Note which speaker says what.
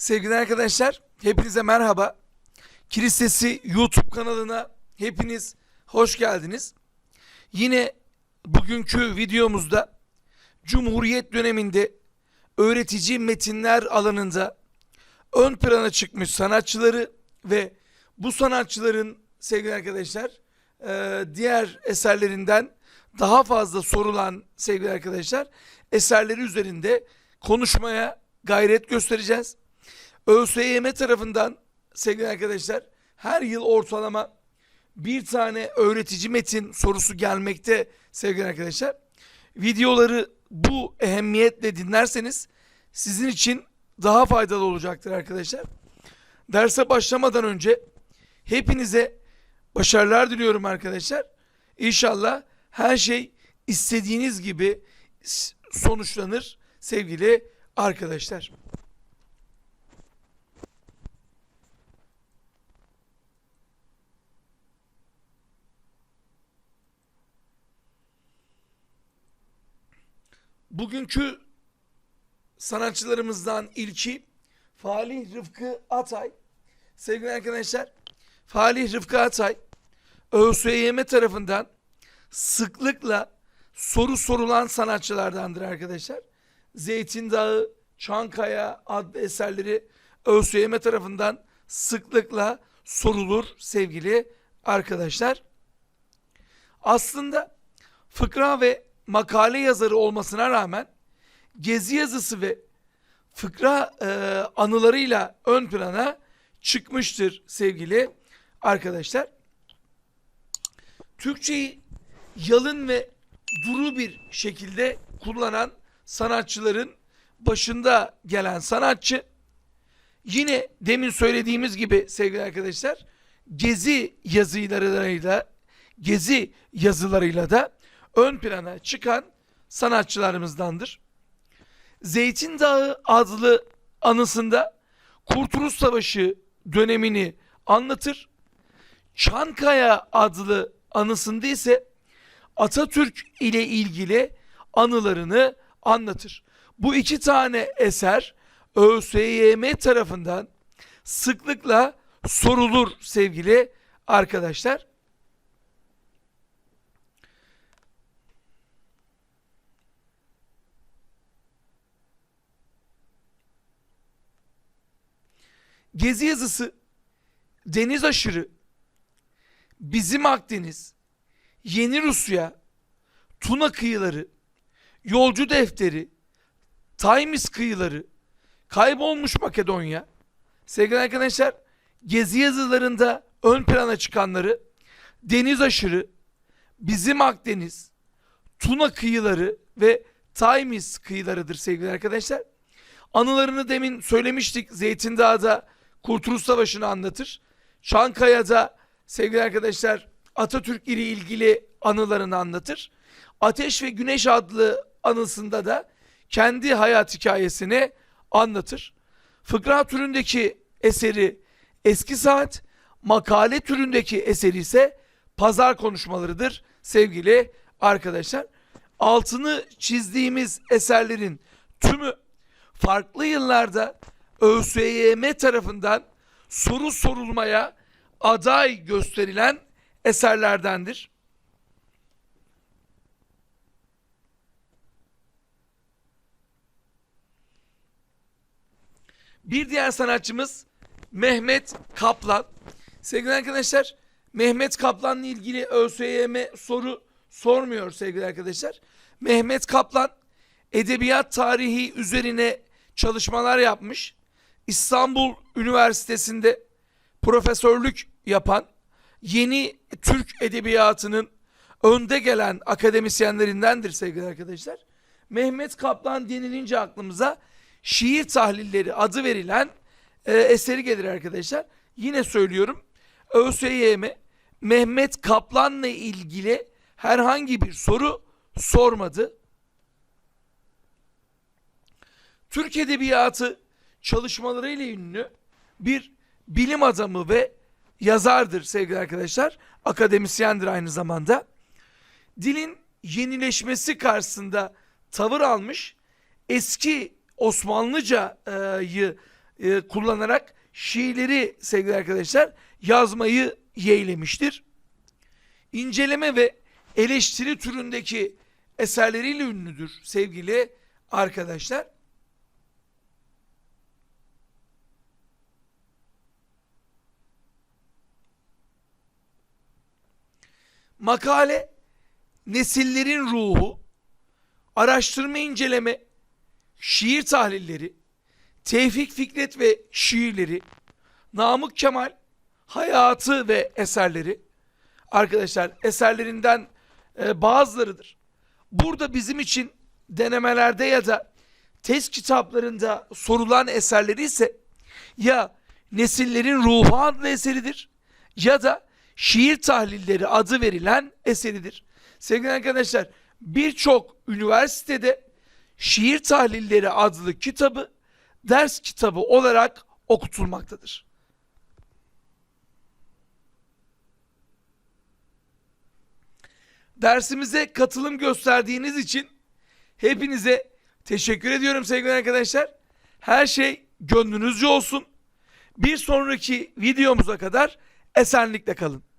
Speaker 1: Sevgili arkadaşlar, hepinize merhaba. Kilis Sesi YouTube kanalına hepiniz hoş geldiniz. Yine bugünkü videomuzda Cumhuriyet döneminde öğretici metinler alanında ön plana çıkmış sanatçıları ve bu sanatçıların sevgili arkadaşlar e, diğer eserlerinden daha fazla sorulan sevgili arkadaşlar eserleri üzerinde konuşmaya gayret göstereceğiz. ÖSYM tarafından sevgili arkadaşlar her yıl ortalama bir tane öğretici metin sorusu gelmekte sevgili arkadaşlar. Videoları bu ehemmiyetle dinlerseniz sizin için daha faydalı olacaktır arkadaşlar. Derse başlamadan önce hepinize başarılar diliyorum arkadaşlar. İnşallah her şey istediğiniz gibi sonuçlanır sevgili arkadaşlar. Bugünkü sanatçılarımızdan ilki Falih Rıfkı Atay. Sevgili arkadaşlar, Falih Rıfkı Atay ÖSYM tarafından sıklıkla soru sorulan sanatçılardandır arkadaşlar. Zeytin Dağı, Çankaya adlı eserleri ÖSYM tarafından sıklıkla sorulur sevgili arkadaşlar. Aslında fıkra ve makale yazarı olmasına rağmen gezi yazısı ve fıkra e, anılarıyla ön plana çıkmıştır sevgili arkadaşlar. Türkçeyi yalın ve duru bir şekilde kullanan sanatçıların başında gelen sanatçı yine demin söylediğimiz gibi sevgili arkadaşlar gezi yazılarıyla gezi yazılarıyla da ön plana çıkan sanatçılarımızdandır. Zeytin Dağı adlı anısında Kurtuluş Savaşı dönemini anlatır. Çankaya adlı anısında ise Atatürk ile ilgili anılarını anlatır. Bu iki tane eser ÖSYM tarafından sıklıkla sorulur sevgili arkadaşlar. Gezi yazısı deniz aşırı bizim Akdeniz, Yeni Rusya, Tuna kıyıları, Yolcu Defteri, Taymis kıyıları, Kaybolmuş Makedonya. Sevgili arkadaşlar, gezi yazılarında ön plana çıkanları deniz aşırı, bizim Akdeniz, Tuna kıyıları ve Taymis kıyılarıdır sevgili arkadaşlar. Anılarını demin söylemiştik. Zeytin Dağı'da Kurtuluş Savaşı'nı anlatır. Çankaya'da sevgili arkadaşlar Atatürk ile ilgili anılarını anlatır. Ateş ve Güneş adlı anısında da kendi hayat hikayesini anlatır. Fıkra türündeki eseri Eski Saat, makale türündeki eseri ise Pazar konuşmalarıdır sevgili arkadaşlar. Altını çizdiğimiz eserlerin tümü farklı yıllarda ÖSYM tarafından soru sorulmaya aday gösterilen eserlerdendir. Bir diğer sanatçımız Mehmet Kaplan. Sevgili arkadaşlar, Mehmet Kaplan'la ilgili ÖSYM soru sormuyor sevgili arkadaşlar. Mehmet Kaplan edebiyat tarihi üzerine çalışmalar yapmış. İstanbul Üniversitesi'nde profesörlük yapan yeni Türk edebiyatının önde gelen akademisyenlerindendir sevgili arkadaşlar. Mehmet Kaplan denilince aklımıza şiir tahlilleri adı verilen e, eseri gelir arkadaşlar. Yine söylüyorum ÖSYM Mehmet Kaplan'la ilgili herhangi bir soru sormadı. Türk Edebiyatı çalışmalarıyla ünlü bir bilim adamı ve yazardır sevgili arkadaşlar. Akademisyendir aynı zamanda. Dilin yenileşmesi karşısında tavır almış, eski Osmanlıca'yı e, kullanarak şiirleri sevgili arkadaşlar yazmayı yeğlemiştir. İnceleme ve eleştiri türündeki eserleriyle ünlüdür sevgili arkadaşlar. Makale nesillerin ruhu, araştırma inceleme, şiir tahlilleri, Tevfik Fikret ve şiirleri, Namık Kemal hayatı ve eserleri, arkadaşlar eserlerinden e, bazılarıdır. Burada bizim için denemelerde ya da test kitaplarında sorulan eserleri ise ya Nesillerin Ruhu adlı eseridir ya da Şiir Tahlilleri adı verilen eseridir. Sevgili arkadaşlar birçok üniversitede Şiir Tahlilleri adlı kitabı ders kitabı olarak okutulmaktadır. Dersimize katılım gösterdiğiniz için hepinize teşekkür ediyorum sevgili arkadaşlar. Her şey gönlünüzce olsun. Bir sonraki videomuza kadar esenlikle kalın.